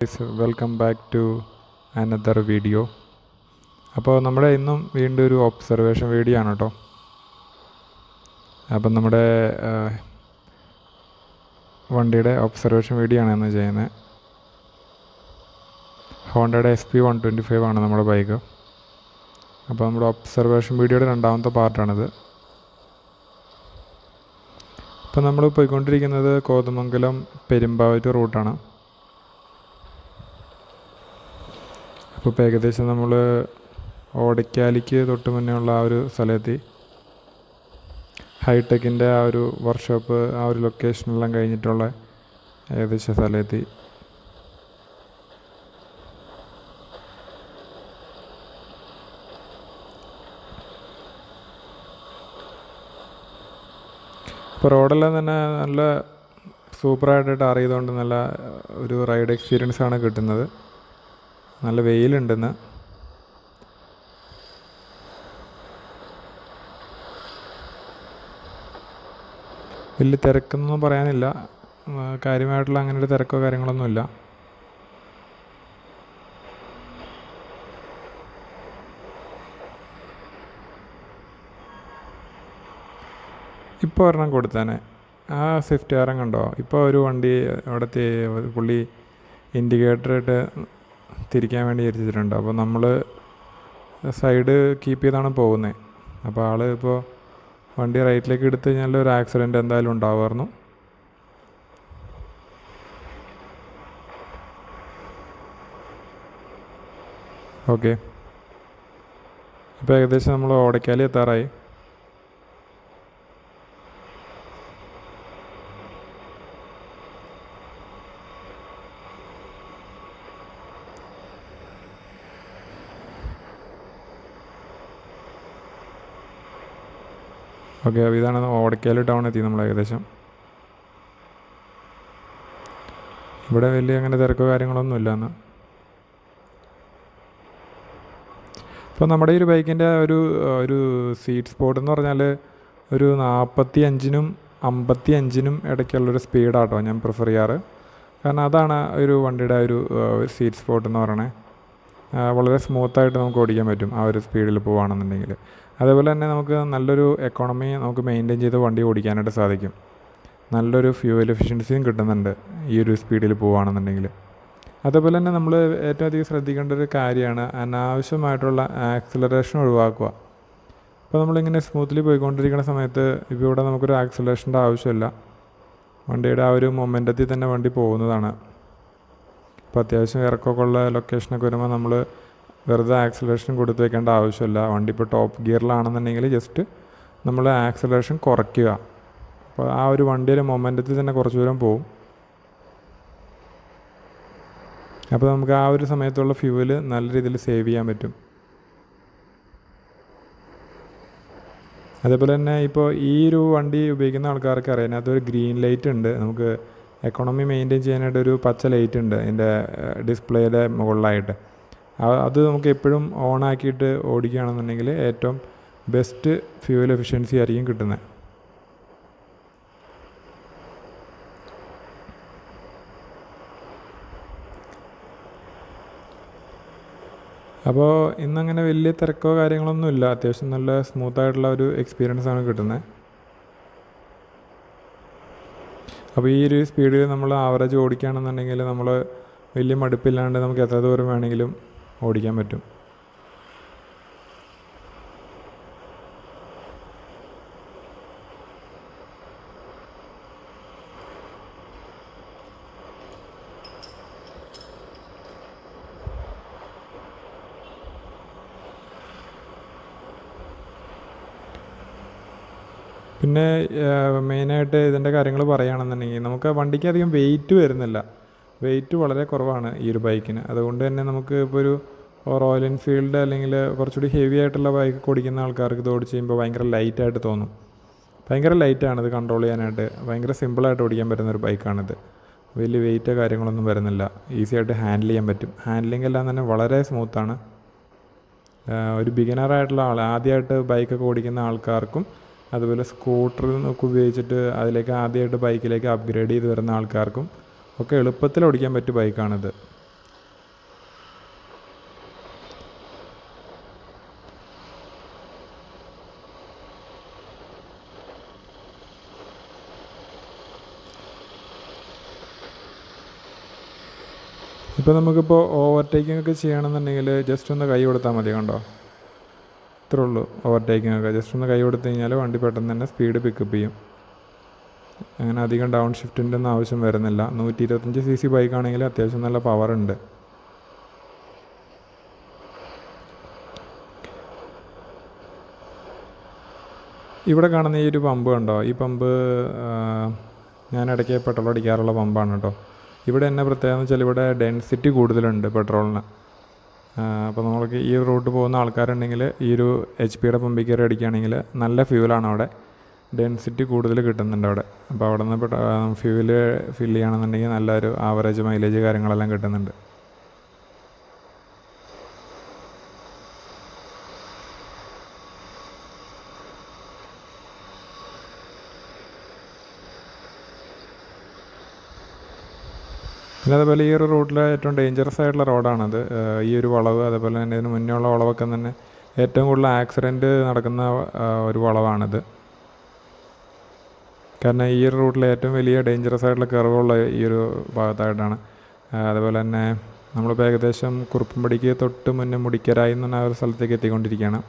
Welcome back to another video അപ്പോൾ നമ്മുടെ ഇന്നും വീണ്ടും ഒരു ഒബ്സർവേഷൻ വീഡിയോ ആണ് കേട്ടോ അപ്പം നമ്മുടെ വണ്ടിയുടെ ഒബ്സർവേഷൻ വീഡിയോ ആണ് ഇന്ന് ചെയ്യുന്നത്. ഹോണ്ടയുടെ S P one twenty five ആണ് നമ്മുടെ ബൈക്ക് അപ്പോൾ നമ്മുടെ ഒബ്സർവേഷൻ വീഡിയോയുടെ രണ്ടാമത്തെ പാർട്ടാണിത് ഇപ്പം നമ്മൾ പോയിക്കൊണ്ടിരിക്കുന്നത് കോതമംഗലം പെരുമ്പാവൂർ റൂട്ടാണ് അപ്പോൾ ഇപ്പോൾ ഏകദേശം നമ്മൾ ഓടയ്ക്കാലിക്ക് തൊട്ട് മുന്നേ ഉള്ള ആ ഒരു സ്ഥലമെത്തി. ഹൈടെക്കിന്റെ ആ ഒരു വർക്ക്ഷോപ്പ് ആ ഒരു ലൊക്കേഷനെല്ലാം കഴിഞ്ഞിട്ടുള്ള ഏകദേശം സ്ഥലമെത്തി. ഇപ്പോൾ റോഡെല്ലാം തന്നെ നല്ല സൂപ്പറായിട്ട് ടാർ ചെയ്തുകൊണ്ട് നല്ല ഒരു റൈഡ് എക്സ്പീരിയൻസ് ആണ് കിട്ടുന്നത്. നല്ല വെയിലുണ്ടെന്ന്. വലിയ തിരക്കെന്നൊന്നും പറയാനില്ല. കാര്യമായിട്ടുള്ള അങ്ങനെ ഒരു തിരക്കോ കാര്യങ്ങളൊന്നുമില്ല ഇപ്പോൾ ഒരെണ്ണം കൊടുത്തേനെ. ആ സ്വിഫ്റ്റ് കാരൻ കണ്ടോ? ഇപ്പോൾ ഒരു വണ്ടി അവിടുത്തെ പുള്ളി ഇൻഡിക്കേറ്റർ ഇട്ട് തിരിക്കാൻ വേണ്ടി വിചാരിച്ചിട്ടുണ്ട്. അപ്പോൾ നമ്മൾ സൈഡ് കീപ്പ് ചെയ്താണ് പോകുന്നത്. അപ്പോൾ ആൾ ഇപ്പോൾ വണ്ടി റൈറ്റിലേക്ക് എടുത്തു കഴിഞ്ഞാൽ ഒരു ആക്സിഡന്റ് എന്തായാലും ഉണ്ടാവുമായിരുന്നു ഓക്കെ അപ്പോൾ ഏകദേശം നമ്മൾ ഓടയ്ക്കാലി എത്താറായി. ഓക്കെ അപ്പോൾ ഇതാണ് ഓടയ്ക്കാൽ ടൗൺ എത്തി നമ്മൾ ഏകദേശം. ഇവിടെ വലിയ അങ്ങനെ തിരക്കോ കാര്യങ്ങളൊന്നും ഇല്ല അപ്പോൾ നമ്മുടെ ഈ ഒരു ബൈക്കിന്റെ ഒരു ഒരു സീറ്റ് സ്പോട്ട് എന്ന് പറഞ്ഞാൽ ഒരു നാൽപ്പത്തി അഞ്ചിനും അമ്പത്തി അഞ്ചിനും ഇടയ്ക്കുള്ളൊരു സ്പീഡാട്ടോ ഞാൻ പ്രിഫർ ചെയ്യാറ്. കാരണം അതാണ് ഒരു വണ്ടിയുടെ ഒരു സീറ്റ് സ്പോട്ട് എന്ന് പറയണേ. വളരെ സ്മൂത്തായിട്ട് നമുക്ക് ഓടിക്കാൻ പറ്റും ആ ഒരു സ്പീഡിൽ പോവുകയാണെന്നുണ്ടെങ്കിൽ. അതേപോലെ തന്നെ നമുക്ക് നല്ലൊരു എക്കോണമി നമുക്ക് മെയിന്റെയിൻ ചെയ്ത് വണ്ടി ഓടിക്കാനായിട്ട് സാധിക്കും. നല്ലൊരു ഫ്യൂവൽ എഫിഷ്യൻസിയും കിട്ടുന്നുണ്ട് ഈ ഒരു സ്പീഡിൽ പോവുകയാണെന്നുണ്ടെങ്കിൽ. അതേപോലെ തന്നെ നമ്മൾ ഏറ്റവും അധികം ശ്രദ്ധിക്കേണ്ട ഒരു കാര്യമാണ് അനാവശ്യമായിട്ടുള്ള ആക്സിലറേഷൻ ഒഴിവാക്കുക. ഇപ്പോൾ നമ്മളിങ്ങനെ സ്മൂത്ത്ലി പോയിക്കൊണ്ടിരിക്കുന്ന സമയത്ത് ഇപ്പോൾ ഇവിടെ നമുക്കൊരു ആക്സിലറേഷന്റെ ആവശ്യമില്ല. വണ്ടിയുടെ ആ ഒരു മൊമെന്റത്തിൽ തന്നെ വണ്ടി പോകുന്നതാണ്. ഇപ്പോൾ അത്യാവശ്യം ഇറക്കമൊക്കെ ഉള്ള ലൊക്കേഷനൊക്കെ വരുമ്പോൾ നമ്മൾ വെറുതെ ആക്സലേഷൻ കൊടുത്തു വെക്കേണ്ട ആവശ്യമില്ല. വണ്ടി ഇപ്പോൾ ടോപ്പ് ഗിയറിലാണെന്നുണ്ടെങ്കിൽ ജസ്റ്റ് നമ്മൾ ആക്സലേഷൻ കുറയ്ക്കുക. അപ്പോൾ ആ ഒരു വണ്ടിയുടെ മൊമെന്റത്തിൽ തന്നെ കുറച്ച് ദൂരം പോവും. അപ്പോൾ നമുക്ക് ആ ഒരു സമയത്തുള്ള ഫ്യൂവൽ നല്ല രീതിയിൽ സേവ് ചെയ്യാൻ പറ്റും. അതേപോലെ തന്നെ ഇപ്പോൾ ഈ ഒരു വണ്ടി ഉപയോഗിക്കുന്ന ആൾക്കാർക്ക് അറിയാം. അതിനകത്തൊരു ഗ്രീൻ ലൈറ്റ് ഉണ്ട്. നമുക്ക് എക്കോണമി മെയിന്റെയിൻ ചെയ്യാനായിട്ട് ഒരു പച്ച ലൈറ്റ് ഉണ്ട് എന്റെ ഡിസ്പ്ലേയുടെ മുകളിലായിട്ട്. അത് നമുക്ക് എപ്പോഴും ഓൺ ആക്കിയിട്ട് ഓടിക്കുകയാണെന്നുണ്ടെങ്കിൽ ഏറ്റവും ബെസ്റ്റ് ഫ്യൂവൽ എഫിഷ്യൻസി ആയിരിക്കും കിട്ടുന്നത്. അപ്പോൾ ഇന്നങ്ങനെ വലിയ തിരക്കോ കാര്യങ്ങളൊന്നുമില്ല. അത്യാവശ്യം നല്ല സ്മൂത്ത് ആയിട്ടുള്ള ഒരു എക്സ്പീരിയൻസ് ആണ് കിട്ടുന്നത്. അപ്പോൾ ഈ ഒരു സ്പീഡിൽ നമ്മൾ ആവറേജ് ഓടിക്കുകയാണെന്നുണ്ടെങ്കിൽ നമ്മൾ വലിയ മടുപ്പില്ലാണ്ട് നമുക്ക് എത്ര ദൂരം വേണമെങ്കിലും ഓടിക്കാൻ പറ്റും. പിന്നെ മെയിനായിട്ട് ഇതിന്റെ കാര്യങ്ങൾ പറയുകയാണെന്നുണ്ടെങ്കിൽ നമുക്ക് വണ്ടിക്ക് അധികം വെയിറ്റ് വരുന്നില്ല. വെയിറ്റ് വളരെ കുറവാണ് ഈ ഒരു ബൈക്കിന് അതുകൊണ്ട് തന്നെ നമുക്ക് ഇപ്പോൾ ഒരു റോയൽ എൻഫീൽഡ് അല്ലെങ്കിൽ കുറച്ചുകൂടി ഹെവി ആയിട്ടുള്ള ബൈക്ക് ഓടിക്കുന്ന ആൾക്കാർക്ക് ഇത് ഓടിച്ച് കഴിയുമ്പോൾ ഭയങ്കര ലൈറ്റായിട്ട് തോന്നും. ഭയങ്കര ലൈറ്റാണ് ഇത് കൺട്രോൾ ചെയ്യാനായിട്ട്. ഭയങ്കര സിമ്പിളായിട്ട് ഓടിക്കാൻ പറ്റുന്ന ഒരു ബൈക്കാണിത് വലിയ വെയിറ്റ് കാര്യങ്ങളൊന്നും വരുന്നില്ല. ഈസി ആയിട്ട് ഹാൻഡിൽ ചെയ്യാൻ പറ്റും. ഹാൻഡ്ലിംഗ് എല്ലാം തന്നെ വളരെ സ്മൂത്താണ് ഒരു ബിഗിനറായിട്ടുള്ള ആൾ ആദ്യമായിട്ട് ബൈക്കൊക്കെ ഓടിക്കുന്ന ആൾക്കാർക്കും അതുപോലെ സ്കൂട്ടർ ഒക്കെ ഉപയോഗിച്ചിട്ട് അതിലേക്ക് ആദ്യമായിട്ട് ബൈക്കിലേക്ക് അപ്ഗ്രേഡ് ചെയ്ത് വരുന്ന ആൾക്കാർക്കും ഒക്കെ എളുപ്പത്തിൽ ഓടിക്കാൻ പറ്റിയ ബൈക്കാണിത്. ഇപ്പോൾ നമുക്കിപ്പോൾ ഓവർടേക്കിംഗ് ഒക്കെ ചെയ്യണമെന്നുണ്ടെങ്കിൽ ജസ്റ്റ് ഒന്ന് കൈ കൊടുത്താൽ മതി കണ്ടോ? ഇത്രേ ഉള്ളൂ ഓവർടേക്കിംഗ് ഒക്കെ. ജസ്റ്റ് ഒന്ന് കൈ കൊടുത്തു കഴിഞ്ഞാൽ വണ്ടി പെട്ടെന്ന് തന്നെ സ്പീഡ് പിക്കപ്പ് ചെയ്യും. അങ്ങനെ അധികം ഡൗൺ ഷിഫ്റ്റിന്റെ ഒന്നും ആവശ്യം വരുന്നില്ല. നൂറ്റി ഇരുപത്തഞ്ച് സി സി ബൈക്കാണെങ്കിൽ അത്യാവശ്യം നല്ല പവർ ഉണ്ട്. ഇവിടെ കാണുന്ന ഈ ഒരു പമ്പ് കണ്ടോ? ഈ പമ്പ് ഞാൻ ഇടയ്ക്ക് പെട്രോൾ അടിക്കാറുള്ള പമ്പാണ് കേട്ടോ. ഇവിടെ എന്നെ പ്രത്യേകത എന്ന് വെച്ചാൽ ഇവിടെ ഡെൻസിറ്റി കൂടുതലുണ്ട് പെട്രോളിന് അപ്പോൾ നമ്മൾക്ക് ഈ റൂട്ട് പോകുന്ന ആൾക്കാരുണ്ടെങ്കിൽ ഈ ഒരു എച്ച് പിയുടെ പമ്പിൽ കയറി അടിക്കുകയാണെങ്കിൽ നല്ല ഫ്യൂലാണ് അവിടെ. ഡെൻസിറ്റി കൂടുതൽ കിട്ടുന്നുണ്ട് അവിടെ. അപ്പോൾ അവിടെ നിന്ന് ഫ്യൂൽ ഫില്ല് ചെയ്യണമെന്നുണ്ടെങ്കിൽ നല്ലൊരു ആവറേജ് മൈലേജ് കാര്യങ്ങളെല്ലാം കിട്ടുന്നുണ്ട്. പിന്നെ അതേപോലെ ഈ ഒരു റൂട്ടിലെ ഏറ്റവും ഡേഞ്ചറസ് ആയിട്ടുള്ള റോഡാണത്. ഈ ഒരു വളവ് അതേപോലെ തന്നെ ഇതിന് മുന്നേ ഉള്ള വളവൊക്കെ തന്നെ ഏറ്റവും കൂടുതൽ ആക്സിഡന്റ് നടക്കുന്ന ഒരു വളവാണിത്. കാരണം ഈ ഒരു റൂട്ടിലെ ഏറ്റവും വലിയ ഡേഞ്ചറസ് ആയിട്ടുള്ള കർവുള്ള ഈ ഒരു ഭാഗത്തായിട്ടാണ്. അതുപോലെ തന്നെ നമ്മളിപ്പോൾ ഏകദേശം കുറുപ്പുംപടിക്ക് തൊട്ട് മുന്നേ മുടിക്കരായി എന്ന് പറഞ്ഞ ആ ഒരു സ്ഥലത്തേക്ക് എത്തിക്കൊണ്ടിരിക്കുകയാണ്.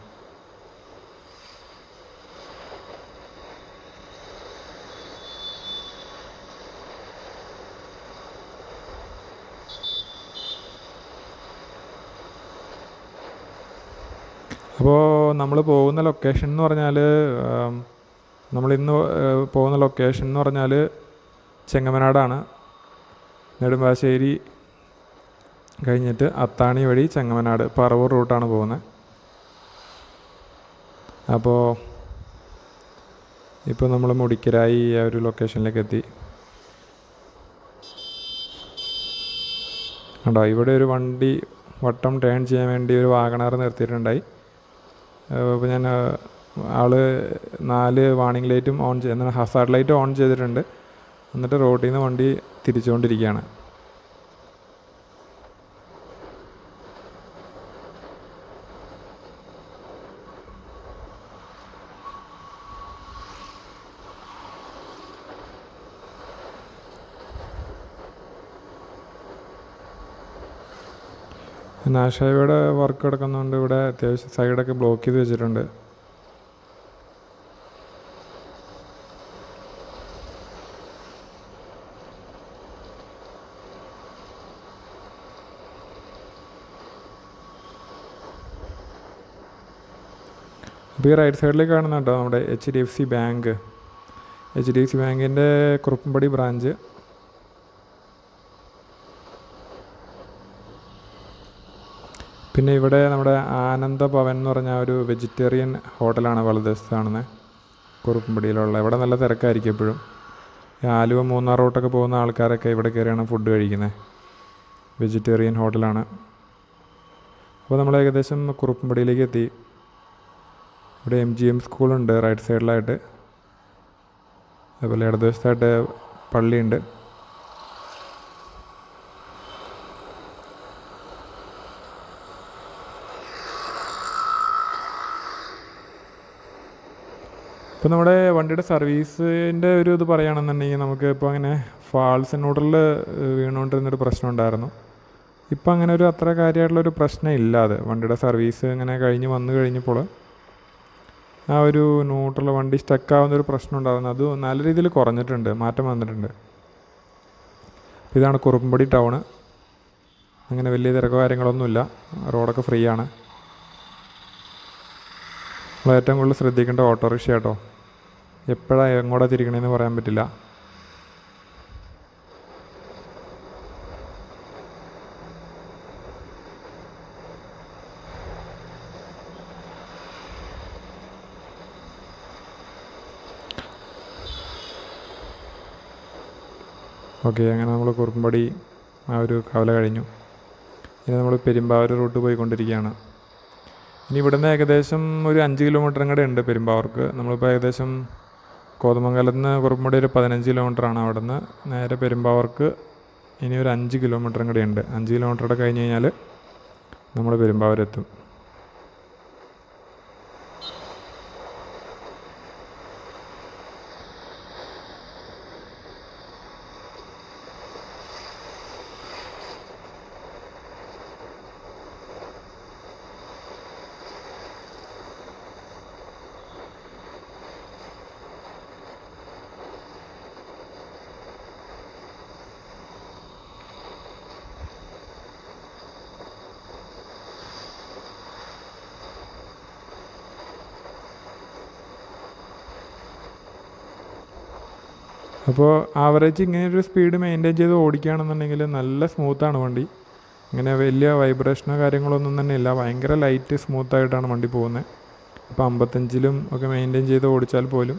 അപ്പോൾ നമ്മൾ പോകുന്ന ലൊക്കേഷൻ എന്ന് പറഞ്ഞാൽ നമ്മൾ ഇന്ന് പോകുന്ന ലൊക്കേഷൻ എന്ന് പറഞ്ഞാൽ ചെങ്ങമനാടാണ്. നെടുമ്പാശ്ശേരി കഴിഞ്ഞിട്ട് അത്താണി വഴി ചെങ്ങമനാട് പറവൂർ റൂട്ടാണ് പോകുന്നത് അപ്പോൾ ഇപ്പോൾ നമ്മൾ മുടിക്കരായി ആ ഒരു ലൊക്കേഷനിലേക്ക് എത്തി കണ്ടോ ഇവിടെ ഒരു വണ്ടി വട്ടം ടേൺ ചെയ്യാൻ വേണ്ടി ഒരു വാഗണാർ നിർത്തിയിട്ടുണ്ടായി. അപ്പോൾ ഞാൻ ആൾ നാല് വാണിംഗ് ലൈറ്റും ഓൺ എന്നാൽ ഹസാർഡ് ലൈറ്റ് ഓൺ ചെയ്തിട്ടുണ്ട്. എന്നിട്ട് റോട്ടിൽ നിന്ന് വണ്ടി തിരിച്ചുകൊണ്ടിരിക്കുകയാണ്. നാഷായുടെ വർക്ക് കിടക്കുന്നതുകൊണ്ട് ഇവിടെ അത്യാവശ്യം സൈഡൊക്കെ ബ്ലോക്ക് ചെയ്ത് വെച്ചിട്ടുണ്ട്. അപ്പോൾ ഈ റൈറ്റ് സൈഡിൽ കാണുന്ന കേട്ടോ നമ്മുടെ H D F C bank H D F C ബാങ്കിന്റെ കുറുപ്പുംപടി ബ്രാഞ്ച് പിന്നെ ഇവിടെ നമ്മുടെ ആനന്ദ ഭവൻ എന്ന് പറഞ്ഞ ഒരു വെജിറ്റേറിയൻ ഹോട്ടലാണ് വലതുവശത്ത് കാണുന്നത് കുറുപ്പുംപടിയിലുള്ള. ഇവിടെ നല്ല തിരക്കായിരിക്കും എപ്പോഴും. ഈ ആലുവ മൂന്നാർ റോട്ടൊക്കെ പോകുന്ന ആൾക്കാരൊക്കെ ഇവിടെ കയറിയാണ് ഫുഡ് കഴിക്കുന്നത്. വെജിറ്റേറിയൻ ഹോട്ടലാണ്. അപ്പോൾ നമ്മൾ ഏകദേശം കുറുപ്പുംപടിയിലേക്ക് എത്തി. ഇവിടെ എം ജി എം സ്കൂളുണ്ട് റൈറ്റ് സൈഡിലായിട്ട്. അതുപോലെ ഇടതുവശത്തായിട്ട് പള്ളിയുണ്ട്. ഇപ്പോൾ നമ്മുടെ വണ്ടിയുടെ സർവീസിന്റെ ഒരു ഇത് പറയുകയാണെന്നുണ്ടെങ്കിൽ നമുക്ക് ഇപ്പോൾ അങ്ങനെ ഫാൾസ് ന്യൂട്രലിൽ വീണുകൊണ്ടിരുന്നൊരു പ്രശ്നം ഉണ്ടായിരുന്നു. ഇപ്പം അങ്ങനെ ഒരു അത്ര കാര്യമായിട്ടുള്ളൊരു പ്രശ്നം ഇല്ലാതെ വണ്ടിയുടെ സർവീസ് ഇങ്ങനെ കഴിഞ്ഞ് വന്നു കഴിഞ്ഞപ്പോൾ ആ ഒരു ന്യൂട്രൽ വണ്ടി സ്റ്റക്ക് ആവുന്ന ഒരു പ്രശ്നം ഉണ്ടായിരുന്നു. അത് നല്ല രീതിയിൽ കുറഞ്ഞിട്ടുണ്ട് മാറ്റം വന്നിട്ടുണ്ട്. ഇതാണ് കുറുമ്പടി ടൗണ്. അങ്ങനെ വലിയ തിരക്കോ കാര്യങ്ങളൊന്നുമില്ല റോഡൊക്കെ ഫ്രീ ആണ്. നമ്മൾ ഏറ്റവും കൂടുതൽ ശ്രദ്ധിക്കേണ്ട ഓട്ടോറിക്ഷ കേട്ടോ എപ്പോഴാണ് എങ്ങോട്ടാ തിരിക്കണേന്ന് പറയാൻ പറ്റില്ല. ഓക്കെ അങ്ങനെ നമ്മൾ കുറുമ്പടി ആ ഒരു കവല കഴിഞ്ഞു. ഇനി നമ്മൾ പെരുമ്പാവൂർ റൂട്ട് പോയിക്കൊണ്ടിരിക്കുകയാണ്. ഇനി ഇവിടുന്ന് ഏകദേശം ഒരു അഞ്ച് കിലോമീറ്ററും കൂടെ ഉണ്ട് പെരുമ്പാവൂർക്ക്. നമ്മളിപ്പോൾ ഏകദേശം കോതമംഗലത്ത് നിന്ന് കുറുമ്പടി ഒരു പതിനഞ്ച് കിലോമീറ്ററാണ് അവിടെ നിന്ന് നേരെ പെരുമ്പാവൂർക്ക് ഇനി ഒരു അഞ്ച് കിലോമീറ്ററും കൂടെ ഉണ്ട്. അഞ്ച് കിലോമീറ്റർ കൂടെ കഴിഞ്ഞ് കഴിഞ്ഞാൽ നമ്മൾ പെരുമ്പാവൂരെത്തും. അപ്പോൾ ആവറേജ് ഇങ്ങനെ ഒരു സ്പീഡ് മെയിന്റെയിൻ ചെയ്ത് ഓടിക്കുകയാണെന്നുണ്ടെങ്കിൽ നല്ല സ്മൂത്താണ് വണ്ടി. ഇങ്ങനെ വലിയ വൈബ്രേഷനോ കാര്യങ്ങളൊന്നും തന്നെ ഇല്ല. ഭയങ്കര ലൈറ്റ് സ്മൂത്തായിട്ടാണ് വണ്ടി പോകുന്നത്. അപ്പോൾ അമ്പത്തഞ്ചിലും ഒക്കെ മെയിന്റെയിൻ ചെയ്ത് ഓടിച്ചാൽ പോലും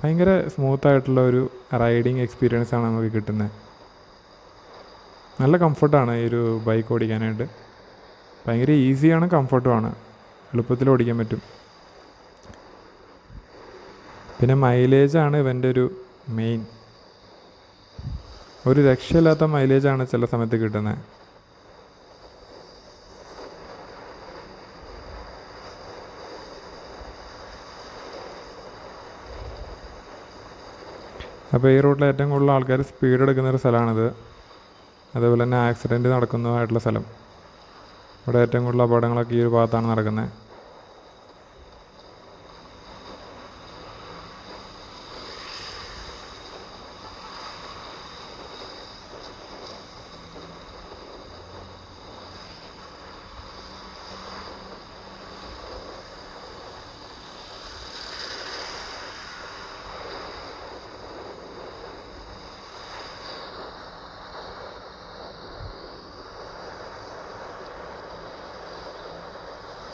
ഭയങ്കര സ്മൂത്തായിട്ടുള്ള ഒരു റൈഡിങ് എക്സ്പീരിയൻസ് ആണ് നമുക്ക് കിട്ടുന്നത്. നല്ല കംഫർട്ടാണ് ഈ ഒരു ബൈക്ക് ഓടിക്കാനായിട്ട്. ഭയങ്കര ഈസിയാണ് കംഫർട്ടുമാണ് എളുപ്പത്തിൽ ഓടിക്കാൻ പറ്റും. പിന്നെ മൈലേജാണ് ഇവന്റെ ഒരു മെയിൻ ഒരു രക്ഷയില്ലാത്ത മൈലേജാണ് ചില സമയത്ത് കിട്ടുന്നത് അപ്പോൾ ഈ റൂട്ടിൽ ഏറ്റവും കൂടുതൽ ആൾക്കാർ സ്പീഡ് എടുക്കുന്ന ഒരു സ്ഥലമാണിത്. അതേപോലെ തന്നെ ആക്സിഡന്റ് നടക്കുന്നതായിട്ടുള്ള സ്ഥലം. ഇവിടെ ഏറ്റവും കൂടുതൽ അപകടങ്ങളൊക്കെ ഈ ഒരു ഭാഗത്താണ് നടക്കുന്നത്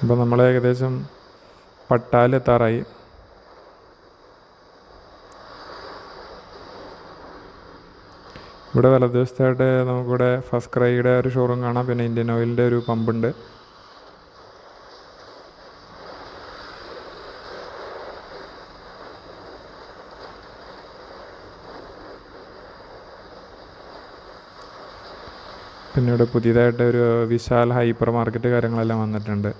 അപ്പോൾ നമ്മൾ ഏകദേശം പട്ടാലെത്താറായി. ഇവിടെ വലതുവശത്തായിട്ട് നമുക്കിവിടെ ഫസ്റ്റ് ക്രൈയുടെ ഒരു ഷോറൂം കാണാം. പിന്നെ ഇന്ത്യൻ ഓയിലിന്റെ ഒരു പമ്പുണ്ട്. പിന്നെ ഇവിടെ പുതിയതായിട്ട് ഒരു വിശാൽ ഹൈപ്പർ മാർക്കറ്റ് കാര്യങ്ങളെല്ലാം വന്നിട്ടുണ്ട്.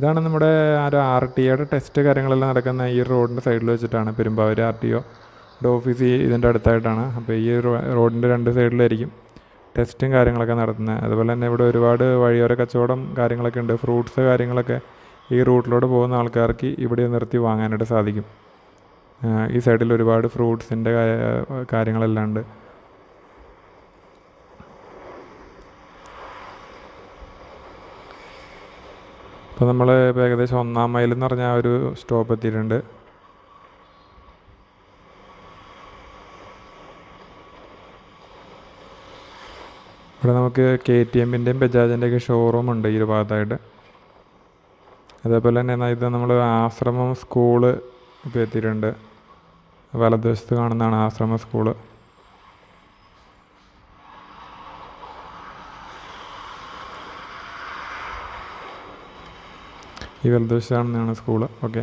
ഇതാണ് നമ്മുടെ ആ ഒരു ആർ ടി ഒയുടെ ടെസ്റ്റ് കാര്യങ്ങളെല്ലാം നടക്കുന്ന ഈ റോഡിന്റെ സൈഡിൽ വെച്ചിട്ടാണ് പെരുമ്പാവൂർ ആർ ടി ഒയുടെ ഓഫീസ് ഇതിന്റെ അടുത്തായിട്ടാണ്. അപ്പോൾ ഈ റോഡിന്റെ രണ്ട് സൈഡിലായിരിക്കും ടെസ്റ്റും കാര്യങ്ങളൊക്കെ നടത്തുന്നത് അതുപോലെ തന്നെ ഇവിടെ ഒരുപാട് വഴിയോര കച്ചവടം കാര്യങ്ങളൊക്കെ ഉണ്ട്. ഫ്രൂട്ട്സ് കാര്യങ്ങളൊക്കെ ഈ റൂട്ടിലൂടെ പോകുന്ന ആൾക്കാർക്ക് ഇവിടെ നിർത്തി വാങ്ങാനായിട്ട് സാധിക്കും. ഈ സൈഡിൽ ഒരുപാട് ഫ്രൂട്ട്സിന്റെ കാര്യങ്ങളെല്ലാം ഉണ്ട്. ഇപ്പോൾ നമ്മൾ ഏകദേശം ഒന്നാം മൈൽ എന്ന് പറഞ്ഞ ആ ഒരു സ്റ്റോപ്പ് എത്തിയിട്ടുണ്ട്. ഇവിടെ നമുക്ക് കെ ടി എമ്മിന്റെയും ബജാജിന്റെയൊക്കെ ഷോറൂം ഉണ്ട് ഈ ഒരു ഭാഗത്തായിട്ട്. അതേപോലെ തന്നെ ഇത് നമ്മൾ ആശ്രമം സ്കൂൾ ഇപ്പോൾ എത്തിയിട്ടുണ്ട്. വലതുവശത്ത് കാണുന്നതാണ് ആശ്രമ സ്കൂൾ ഈ വലതുവശത്താണെന്നാണ് സ്കൂൾ. ഓക്കെ.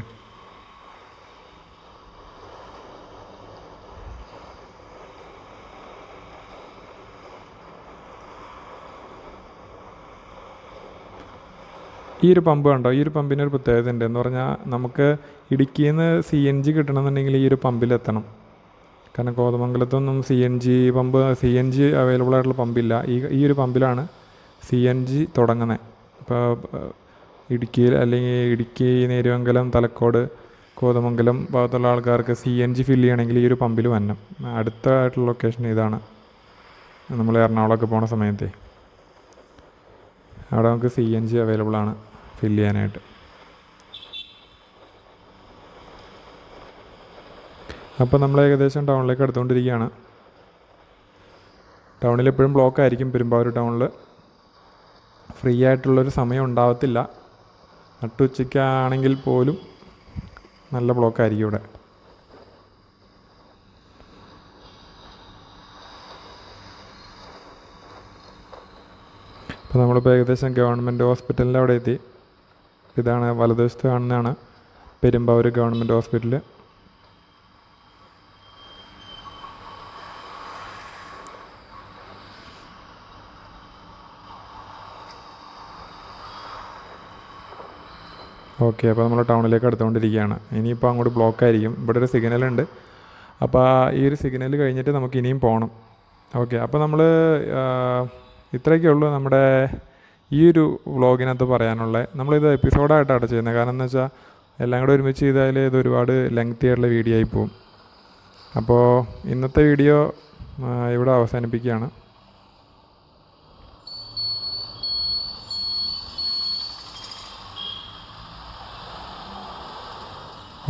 ഈ ഒരു പമ്പ് കണ്ടോ? ഈ ഒരു പമ്പിന് ഒരു പ്രത്യേകത ഉണ്ട്. എന്ന് പറഞ്ഞാൽ നമുക്ക് ഇടുക്കിയിൽ നിന്ന് സി എൻ ജി കിട്ടണമെന്നുണ്ടെങ്കിൽ ഈ ഒരു പമ്പിലെത്തണം കാരണം കോതമംഗലത്തൊന്നും C N G pump C N G available ആയിട്ടുള്ള പമ്പില്ല. ഈ ഈ ഒരു പമ്പിലാണ് സി എൻ ജി തുടങ്ങുന്നത് ഇപ്പോൾ ഇടുക്കിയിൽ അല്ലെങ്കിൽ ഇടുക്കി നേരുമംഗലം തലക്കോട് കോതമംഗലം ഭാഗത്തുള്ള ആൾക്കാർക്ക് സി എൻ ജി ഫില്ല് ചെയ്യണമെങ്കിൽ ഈ ഒരു പമ്പിൽ വന്നം അടുത്തായിട്ടുള്ള ലൊക്കേഷൻ ഇതാണ്. നമ്മൾ എറണാകുളമൊക്കെ പോണ സമയത്തെ. അവിടെ നമുക്ക് സി എൻ ജി അവൈലബിൾ ആണ് ഫില്ല് ചെയ്യാനായിട്ട്. അപ്പോൾ നമ്മൾ ഏകദേശം ടൗണിലേക്ക് എടുത്തുകൊണ്ടിരിക്കുകയാണ് ടൗണിൽ എപ്പോഴും ബ്ലോക്ക് ആയിരിക്കും പെരുമ്പാവൂർ ടൗണിൽ ഫ്രീ ആയിട്ടുള്ളൊരു സമയം ഉണ്ടാവത്തില്ല. നട്ടുച്ചയ്ക്കാണെങ്കിൽ പോലും നല്ല ബ്ലോക്കായിരിക്കും ഇവിടെ. അപ്പോൾ നമ്മളിപ്പോൾ ഏകദേശം ഗവൺമെന്റ് ഹോസ്പിറ്റലിന്റെ അവിടെ എത്തി. ഇതാണ് വലതുവശത്ത് കാണുന്നതാണ് പെരുമ്പാവൂർ ഗവൺമെന്റ് ഹോസ്പിറ്റൽ ഓക്കെ അപ്പോൾ നമ്മൾ ടൗണിലേക്ക് അടുത്തുകൊണ്ടിരിക്കുകയാണ്. ഇനിയിപ്പോൾ അങ്ങോട്ട് ബ്ലോക്ക് ആയിരിക്കും ഇവിടെ ഒരു സിഗ്നൽ ഉണ്ട്. അപ്പോൾ ഈ ഒരു സിഗ്നൽ കഴിഞ്ഞിട്ട് നമുക്ക് ഇനിയും പോകണം ഓക്കെ അപ്പോൾ നമ്മൾ ഇത്രയൊക്കെ ഉള്ളൂ നമ്മുടെ ഈ ഒരു വ്ളോഗിനകത്ത് പറയാനുള്ളത് നമ്മളിത് എപ്പിസോഡായിട്ടാണ് ചെയ്യുന്നത് കാരണം എന്ന് വെച്ചാൽ എല്ലാം കൂടെ ഒരുമിച്ച് ചെയ്താൽ ഇത് ഒരുപാട് ലെങ്തി ആയിട്ടുള്ള വീഡിയോ ആയി പോകും അപ്പോൾ ഇന്നത്തെ വീഡിയോ ഇവിടെ അവസാനിപ്പിക്കുകയാണ്.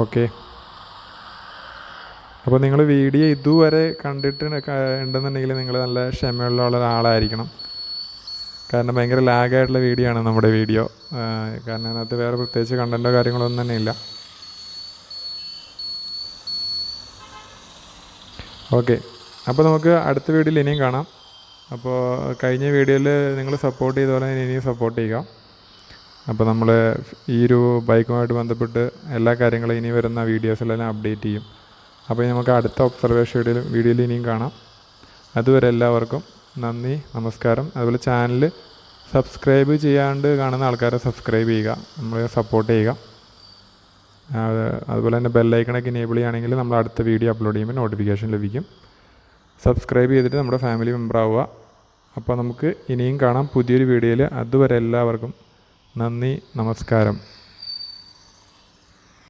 ഓക്കെ. അപ്പോൾ നിങ്ങൾ വീഡിയോ ഇതുവരെ കണ്ടിട്ട് ഉണ്ടെന്നുണ്ടെങ്കിൽ നിങ്ങൾ നല്ല ക്ഷമയുള്ള ഒരാളായിരിക്കണം. കാരണം ഭയങ്കര ലാഗായിട്ടുള്ള വീഡിയോ ആണ് നമ്മുടെ വീഡിയോ കാരണം അതിനകത്ത് വേറെ പ്രത്യേകിച്ച് കണ്ടന്റോ കാര്യങ്ങളോ ഒന്നും തന്നെ ഇല്ല. ഓക്കെ. അപ്പോൾ നമുക്ക് അടുത്ത വീഡിയോയിൽ ഇനിയും കാണാം. അപ്പോൾ കഴിഞ്ഞ വീഡിയോയിൽ നിങ്ങൾ സപ്പോർട്ട് ചെയ്ത പോലെ ഇനിയും സപ്പോർട്ട് ചെയ്യുക. അപ്പോൾ നമ്മൾ ഈ ഒരു ബൈക്കുമായിട്ട് ബന്ധപ്പെട്ട് എല്ലാ കാര്യങ്ങളും ഇനി വരുന്ന വീഡിയോസിലെല്ലാം അപ്ഡേറ്റ് ചെയ്യും. അപ്പോൾ നമുക്ക് അടുത്ത ഒബ്സർവേഷൻ വീഡിയോയിൽ ഇനിയും കാണാം. അതുവരെ എല്ലാവർക്കും നന്ദി നമസ്കാരം. അതുപോലെ ചാനൽ സബ്സ്ക്രൈബ് ചെയ്യാണ്ട് കാണുന്ന ആൾക്കാരെ സബ്സ്ക്രൈബ് ചെയ്യുക. നമ്മളെ സപ്പോർട്ട് ചെയ്യുക. അതുപോലെ തന്നെ ബെല്ലൈക്കണൊക്കെ എനേബിൾ ചെയ്യുകയാണെങ്കിൽ നമ്മൾ അടുത്ത വീഡിയോ അപ്ലോഡ് ചെയ്യുമ്പോൾ നോട്ടിഫിക്കേഷൻ ലഭിക്കും. സബ്സ്ക്രൈബ് ചെയ്തിട്ട് നമ്മുടെ ഫാമിലി മെമ്പർ ആവുക. അപ്പോൾ നമുക്ക് ഇനിയും കാണാം പുതിയൊരു വീഡിയോയിൽ അതുവരെ എല്ലാവർക്കും നന്ദി നമസ്കാരം.